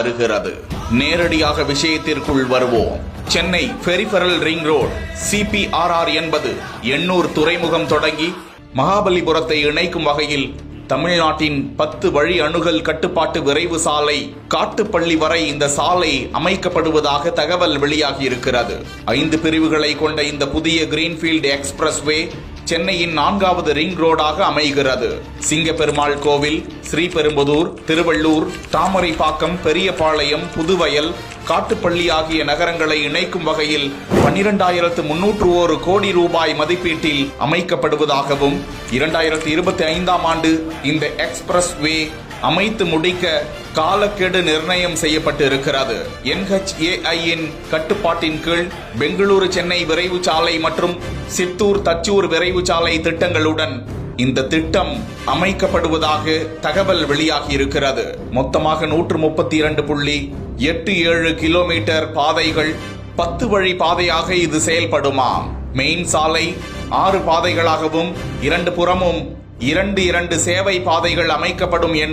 வருகிறது. நேரடியாக விஷயத்திற்குள் வருவோம். Chennai peripheral ring road CPRR என்பது எண்ணூர் துறைமுகம் தொடங்கி மகாபலிபுரத்தை இணைக்கும் வகையில் தமிழ்நாட்டின் பத்து வழி அணுகல் கட்டுப்பாட்டு விரைவு சாலை காட்டுப்பள்ளி வரை இந்த சாலை அமைக்கப்படுவதாக தகவல் வெளியாகி இருக்கிறது ஐந்து பிரிவுகளை கொண்ட இந்த புதிய கிரீன்ஃபீல்டு எக்ஸ்பிரஸ்வே சென்னையின் நான்காவது ரிங் ரோடாக அமைகிறது. சிங்கப்பெருமாள் கோவில் ஸ்ரீபெரும்புதூர் திருவள்ளூர் தாமரைப்பாக்கம் பெரியபாளையம் புதுவயல் காட்டுப்பள்ளி ஆகிய நகரங்களை இணைக்கும் வகையில் பன்னிரண்டாயிரத்து முன்னூற்று ஒரு கோடி ரூபாய் மதிப்பீட்டில் அமைக்கப்படுவதாகவும் இரண்டாயிரத்தி இருபத்தி ஐந்தாம் ஆண்டு இந்த எக்ஸ்பிரஸ் வே அமைத்து முடிக்க காலக்கெடு நிர்ணயம் செய்யப்பட்டு இருக்கிறது என்ஹெச்ஏஐயின் கட்டுப்பாட்டின் கீழ் பெங்களூரு சென்னை விரைவு சாலை மற்றும் சித்தூர் தச்சூர் விரைவு சாலை திட்டங்களுடன் இந்த திட்டம் அமைக்கப்படுவதாக தகவல் வெளியாகி இருக்கிறது மொத்தமாக நூற்று முப்பத்தி இரண்டு புள்ளி எட்டு ஏழு கிலோமீட்டர் பாதைகள் பத்து வழி பாதையாக இது செயல்படுமா? மெயின் சாலை ஆறு பாதைகளாகவும் இரண்டு புறமும் இரண்டு இரண்டு சேவை பாதைகள் அமைக்கப்படும் என்று